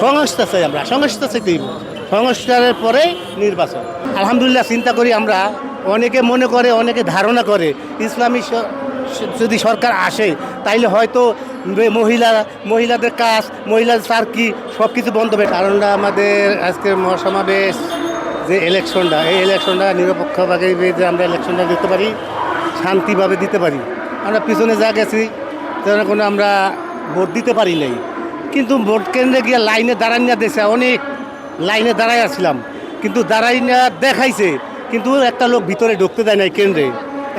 সংস্কার চাই আমরা সংস্কার চাইতেই সংস্কারের পরে নির্বাচন। আলহামদুলিল্লাহ, চিন্তা করি আমরা, অনেকে মনে করে, অনেকে ধারণা করে, ইসলামী যদি সরকার আসে, তাইলে হয়তো মহিলা, মহিলাদের কাজ, মহিলাদের সার্কি সব কিছু বন্ধ হবে। কারণটা আমাদের আজকের মহাসমাবেশ যে ইলেকশনটা, এই ইলেকশনটা নিরপেক্ষভাবে যে আমরা ইলেকশনটা দিতে পারি, শান্তিভাবে দিতে পারি। আমরা পিছনে যা গেছি, তেমন কোনো আমরা ভোট দিতে পারি নাই। কিন্তু ভোট কেন্দ্রে গিয়ে লাইনে দাঁড়াই না দেশে অনেক লাইনে দাঁড়াই আসছিলাম কিন্তু দাঁড়াই না দেখাইছে, কিন্তু একটা লোক ভিতরে ঢুকতে দেয় নাই কেন্দ্রে।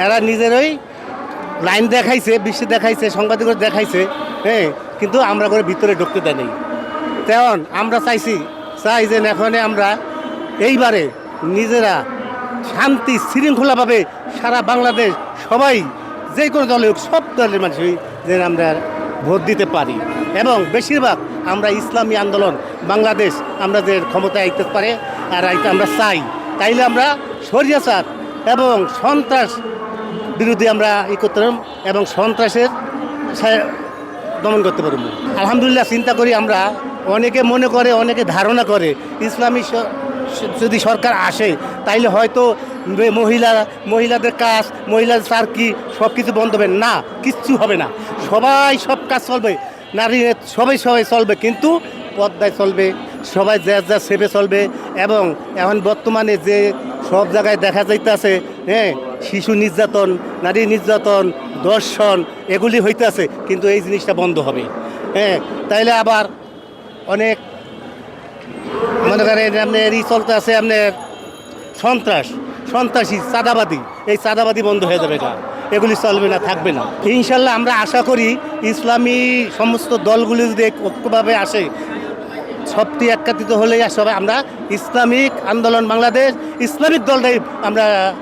এরা নিজেরই লাইন দেখাইছে বিশ্বে দেখাইছে সাংবাদিক দেখাইছে হ্যাঁ কিন্তু আমরা করে ভিতরে ঢুকতে দেয় নাই। তেমন আমরা চাইছি, চাই যে এখন আমরা এইবারে নিজেরা শান্তি, শৃঙ্খলাভাবে সারা বাংলাদেশ সবাই যে কোনো দলে হোক, সব দলের মানুষই যেন আমরা ভোট দিতে পারি। এবং বেশিরভাগ আমরা ইসলামী আন্দোলন, বাংলাদেশ আমরা যে ক্ষমতায় আইতে পারে আর আইতে আমরা চাই। তাইলে আমরা সরিয়াচার এবং সন্ত্রাস বিরুদ্ধে আমরা ই করতে পারব এবং সন্ত্রাসের দমন করতে পারব। আলহামদুলিল্লাহ, চিন্তা করি আমরা অনেকে মনে করে, অনেকে ধারণা করে, ইসলামী যদি সরকার আসে, তাইলে হয়তো মহিলা, মহিলাদের কাজ, মহিলাদের সার্কি সব কিছু বন্ধ হবে। না, কিচ্ছু হবে না। সবাই সব কাজ চলবে। নারী সবাই সবাই চলবে, কিন্তু পদ্মায় চলবে, সবাই যা যা সেবে চলবে এবং এখন বর্তমানে যে সব জায়গায় দেখা যাইতেছে হ্যাঁ শিশু নির্যাতন, নারী নির্যাতন দর্শন এগুলি হইতেছে, কিন্তু এই জিনিসটা বন্ধ হবে। হ্যাঁ তাইলে আবার অনেক মনে করেন আপনার ই চলতে আছে আপনার সন্ত্রাস, সন্ত্রাসী, চাঁদাবাদী, এই চাঁদাবাদী বন্ধ হয়ে যাবে এটা। এগুলি চলবে না, থাকবে না। ইনশাল্লাহ আমরা আশা করি ইসলামী সমস্ত দলগুলি যদি ঐক্যভাবে আসে, সবটি একাত্রিত হলেই সবাই আমরা ইসলামিক আন্দোলন বাংলাদেশ, ইসলামিক দলটাই আমরা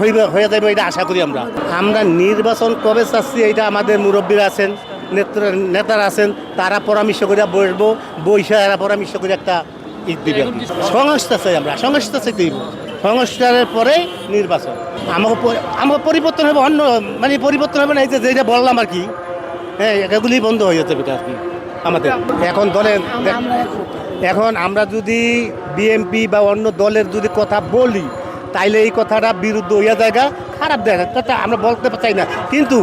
হইবে, হয়ে যাবে এটা আশা করি আমরা। আমরা নির্বাচন কবে চাচ্ছি এটা আমাদের মুরব্বীরা আছেন, নেত্র- নেতারা আছেন, তারা পরামর্শ করে বসবো, বৈশা এরা পরামর্শ করে একটা ঈদ দিবে। সংস্থা চাই আমরা সংস্থা চাই দিব সংস্কারের পরে নির্বাচন। আমাকে আমাকে পরিবর্তন হবে অন্য মানে পরিবর্তন হবে না, এই যে যেটা বললাম আর কি। হ্যাঁ এগুলি বন্ধ হয়ে যেতে এটা আর কি, আমাদের। এখন দলের, এখন আমরা যদি বিএমপি বা অন্য দলের যদি কথা বলি, তাইলে এই কথাটা বিরুদ্ধ হইয়া জায়গা খারাপ দেখা কথা আমরা বলতে চাই না। কিন্তু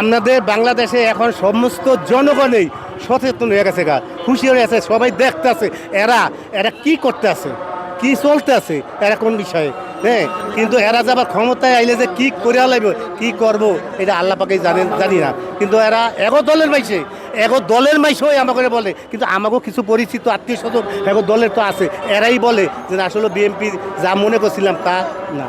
আমাদের বাংলাদেশে এখন সমস্ত জনগণেই সচেতন হয়ে গেছে গা খুশি হয়ে আছে সবাই দেখতে আছে এরা এরা কি করতে আছে কি চলতে আছে, এরা কোন বিষয়ে হ্যাঁ কিন্তু এরা যে আবার ক্ষমতায় আইলে যে কি করে লাগবে কি করব, এটা আল্লাহ পাকে জানেন, জানি না। কিন্তু এরা এগো দলের মাইসে এগো দলের মাইসেও আমাকে বলে। কিন্তু আমাকেও কিছু পরিচিত আত্মীয় স্বজন এগো দলের তো আছে, এরাই বলে যে আসলে বিএনপি যা মনে করছিলাম তা না।